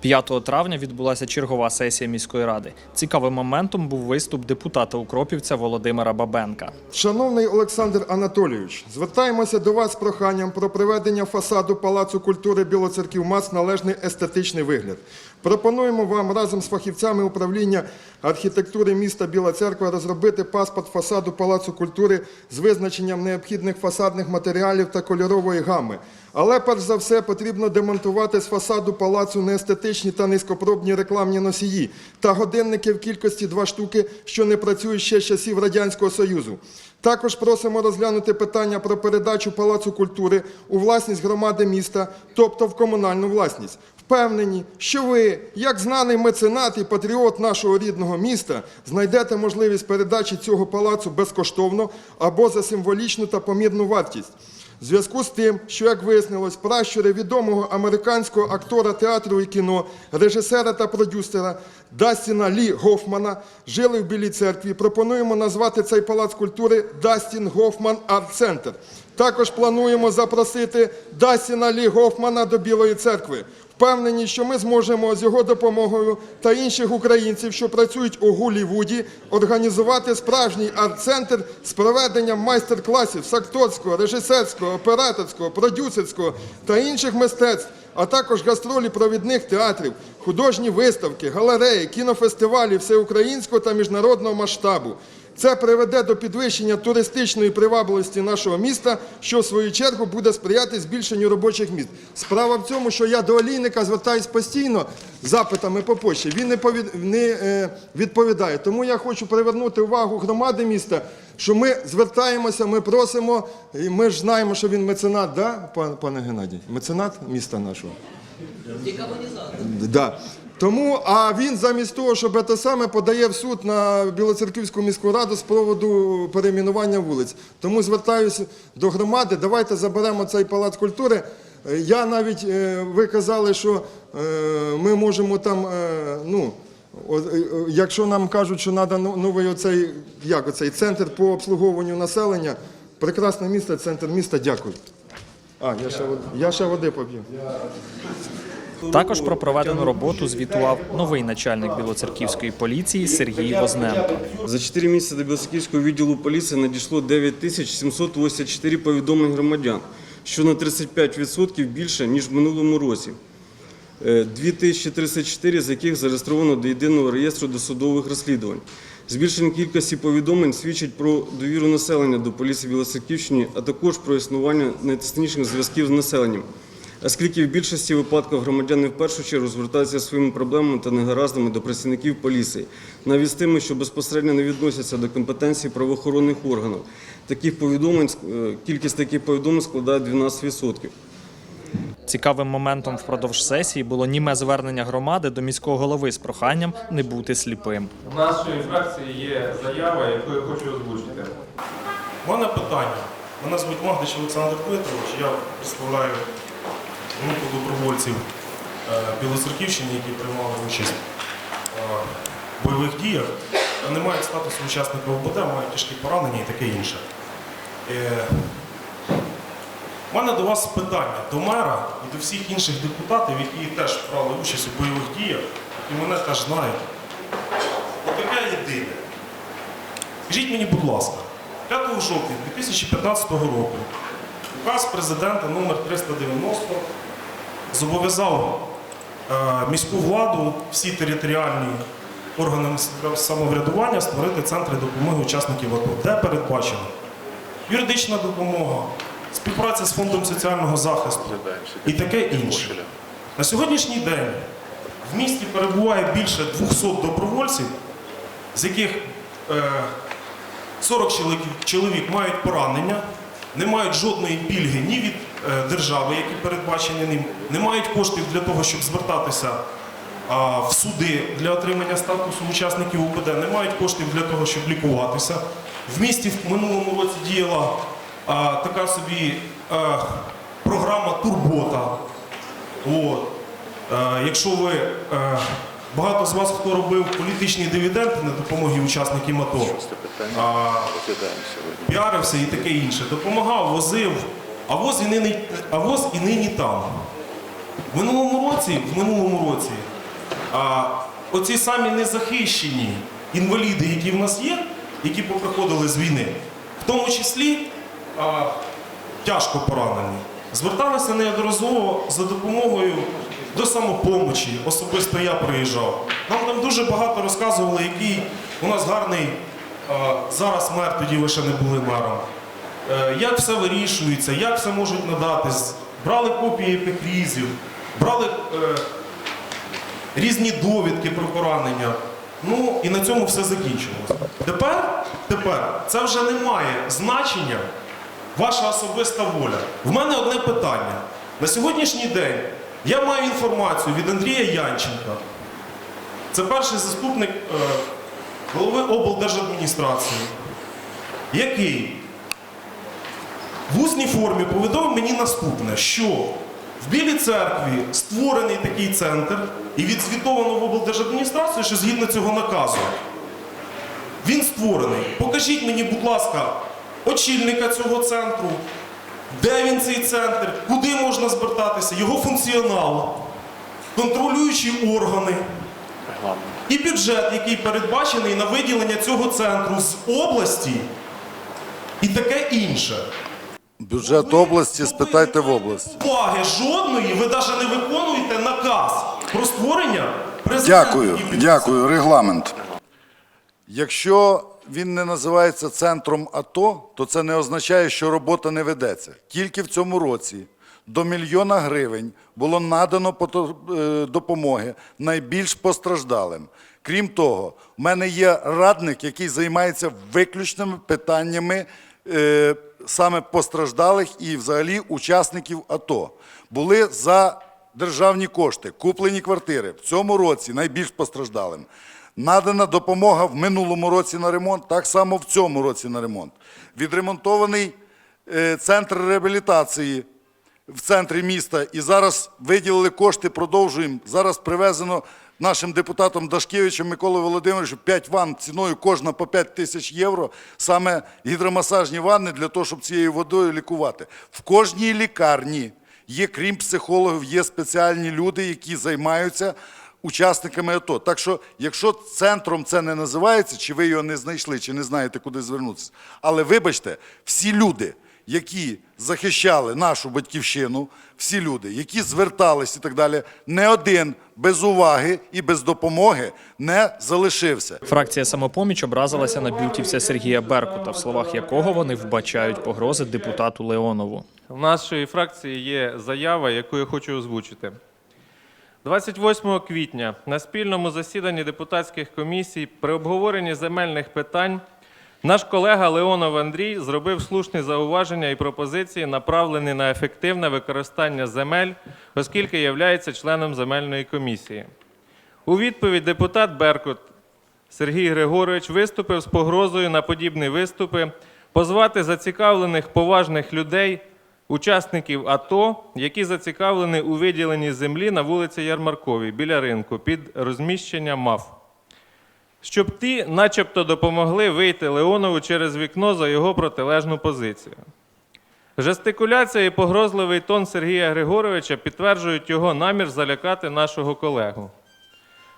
5 травня відбулася чергова сесія міської ради. Цікавим моментом був виступ депутата Укропівця Володимира Бабенка. Шановний Олександр Анатолійович, звертаємося до вас з проханням про приведення фасаду Палацу культури Білоцерків МАС належний естетичний вигляд. Пропонуємо вам разом з фахівцями управління архітектури міста Біла Церква розробити паспорт фасаду Палацу культури з визначенням необхідних фасадних матеріалів та кольорової гами. Але перш за все потрібно демонтувати з фасаду палацу неестетичні та низькопробні рекламні носії та годинники в кількості два штуки, що не працюють ще з часів Радянського Союзу. Також просимо розглянути питання про передачу Палацу культури у власність громади міста, тобто в комунальну власність. Впевнені, що ви, як знаний меценат і патріот нашого рідного міста, знайдете можливість передачі цього палацу безкоштовно або за символічну та помірну вартість. В зв'язку з тим, що, як вияснилось, пращури відомого американського актора театру і кіно, режисера та продюсера Дастіна Лі Гофмана жили в Білій церкві, пропонуємо назвати цей палац культури Дастін Гофман Арт Центр. Також плануємо запросити Дастіна Лі Гофмана до Білої церкви. Впевнені, що ми зможемо з його допомогою та інших українців, що працюють у Голлівуді, організувати справжній арт-центр з проведенням майстер-класів з акторського, режисерського, операторського, продюсерського та інших мистецтв, а також гастролі провідних театрів, художні виставки, галереї, кінофестивалі всеукраїнського та міжнародного масштабу. Це приведе до підвищення туристичної привабливості нашого міста, що в свою чергу буде сприяти збільшенню робочих місць. Справа в цьому, що я до олійника звертаюсь постійно з запитами по почті. Він не е, відповідає. Тому я хочу привернути увагу громади міста, що ми звертаємося, ми просимо, і ми ж знаємо, що він меценат, да, пане Геннадій? Меценат міста нашого. Да. Тому, а він замість того, щоб це саме подає в суд на Білоцерківську міську раду з приводу перейменування вулиць. Тому звертаюся до громади, давайте заберемо цей палац культури. Я навіть, е, ви казали, що е, ми можемо там, е, ну, якщо нам кажуть, що треба новий оцей, як оцей центр по обслуговуванню населення, прекрасне місто, центр міста, дякую. А, я ще, я ще води поп'ю. Також про проведену роботу звітував новий начальник білоцерківської поліції Сергій Возненко. За 4 місяці до Білоцерківського відділу поліції надійшло 9784 повідомлень громадян, що на 35% більше, ніж в минулому році. Е, 2034 з яких зареєстровано до єдиного реєстру досудових розслідувань. Збільшення кількості повідомлень свідчить про довіру населення до поліції Білоцерківщини, а також про існування найтісніших зв'язків з населенням, оскільки в більшості випадків громадяни в першу чергу звертаються своїми проблемами та негараздами до працівників поліції, навіть з тими, що безпосередньо не відносяться до компетенції правоохоронних органів. Таких повідомлень, е, кількість таких повідомлень складає 12%. Цікавим моментом впродовж сесії було німе звернення громади до міського голови з проханням не бути сліпим. У нашої фракції є заява, яку я хочу озвучити. У мене питання. Мене звуть Магдич Олександр Петрович. Я представляю групу добровольців е, Білоцерківщини, які приймали участь е, в бойових діях. Не мають статусу учасника ОБД, мають тяжкі поранення і таке інше. Е, У мене до вас питання до мера і до всіх інших депутатів, які теж брали участь у бойових діях, і мене теж знають. Отаке єдине. Скажіть мені, будь ласка, 5 жовтня 2015 року указ президента номер 390 зобов'язав е, міську владу, всі територіальні органи самоврядування створити центри допомоги учасників АТО, де передбачено юридична допомога, співпраця з фондом соціального захисту і таке інше. На сьогоднішній день в місті перебуває більше 200 добровольців, з яких е, 40 чоловік, чоловік мають поранення, не мають жодної пільги ні від е, держави, які передбачені ним, не мають коштів для того, щоб звертатися в суди для отримання статусу учасників УПД, не мають коштів для того, щоб лікуватися. В місті в минулому році діяла така собі програма Турбота. От. Е, якщо ви е, багато з вас, хто робив політичні дивіденди на допомогі учасникам АТО, піарився і таке інше, допомагав, возив, а воз і нині, а воз і нині там. В минулому році, в минулому році, а, оці самі незахищені інваліди, які в нас є, які поприходили з війни, в тому числі а, тяжко поранені, зверталися неодноразово за допомогою до самопомочі. Особисто я приїжджав. Нам там дуже багато розказували, який у нас гарний а, зараз мер, тоді ви ще не були мером. Е, Як все вирішується, як все можуть надати. Брали копії епікрізів, брали е, різні довідки про поранення. Ну і на цьому все закінчилось. Тепер, тепер це вже не має значення ваша особиста воля. В мене одне питання. На сьогоднішній день я маю інформацію від Андрія Янченка. Це перший заступник е, голови облдержадміністрації, який в усній формі повідомив мені наступне, що в Білій церкві створений такий центр і відзвітовано в облдержадміністрацію, що згідно цього наказу. Він створений. Покажіть мені, будь ласка, очільника цього центру, де він цей центр, куди можна звертатися, його функціонал, контролюючі органи і бюджет, який передбачений на виділення цього центру з області і таке інше. Бюджет області спитайте в області. Уваги жодної, ви навіть не виконуєте наказ про створення президента. Дякую, дякую. Регламент. Якщо він не називається центром АТО, то це не означає, що робота не ведеться. Тільки в цьому році до мільйона гривень було надано е, допомоги найбільш постраждалим. Крім того, в мене є радник, який займається виключними питаннями е, саме постраждалих і взагалі учасників АТО. Були за державні кошти, куплені квартири в цьому році найбільш постраждалим. Надана допомога в минулому році на ремонт, так само в цьому році на ремонт. Відремонтований е, центр реабілітації в центрі міста і зараз виділили кошти, продовжуємо. Зараз привезено нашим депутатом Дашкевичем Миколою Володимировичем 5 ванн ціною кожна по 5 тисяч євро, саме гідромасажні ванни для того, щоб цією водою лікувати. В кожній лікарні є, крім психологів, є спеціальні люди, які займаються учасниками АТО. Так що, якщо центром це не називається, чи ви його не знайшли, чи не знаєте, куди звернутися. Але вибачте, всі люди, які захищали нашу батьківщину, всі люди, які звертались і так далі, не один без уваги і без допомоги не залишився. Фракція самопоміч образилася на бютівця Сергія Беркута, в словах якого вони вбачають погрози депутату Леонову. У нашої фракції є заява, яку я хочу озвучити. 28 квітня на спільному засіданні депутатських комісій при обговоренні земельних питань наш колега Леонов Андрій зробив слушні зауваження і пропозиції, направлені на ефективне використання земель, оскільки є членом земельної комісії. У відповідь депутат Беркут Сергій Григорович виступив з погрозою на подібні виступи позвати зацікавлених поважних людей, учасників АТО, які зацікавлені у виділенні землі на вулиці Ярмарковій біля ринку під розміщення МАФ. Щоб ті, начебто, допомогли вийти Леонову через вікно за його протилежну позицію. Жестикуляція і погрозливий тон Сергія Григоровича підтверджують його намір залякати нашого колегу.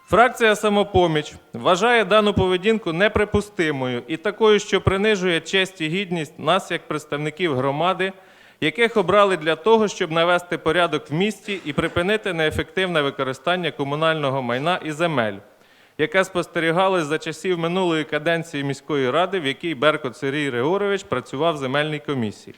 Фракція Самопоміч вважає дану поведінку неприпустимою і такою, що принижує честь і гідність нас як представників громади, яких обрали для того, щоб навести порядок в місті і припинити неефективне використання комунального майна і земель, яке спостерігалось за часів минулої каденції міської ради, в якій Беркот Сергій Григорович працював в земельній комісії.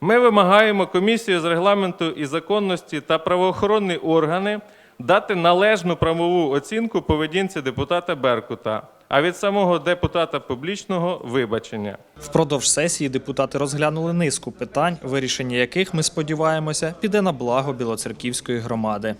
Ми вимагаємо комісію з регламенту і законності та правоохоронні органи дати належну правову оцінку поведінці депутата Беркута, а від самого депутата публічного вибачення. Впродовж сесії депутати розглянули низку питань, вирішення яких ми сподіваємося піде на благо білоцерківської громади.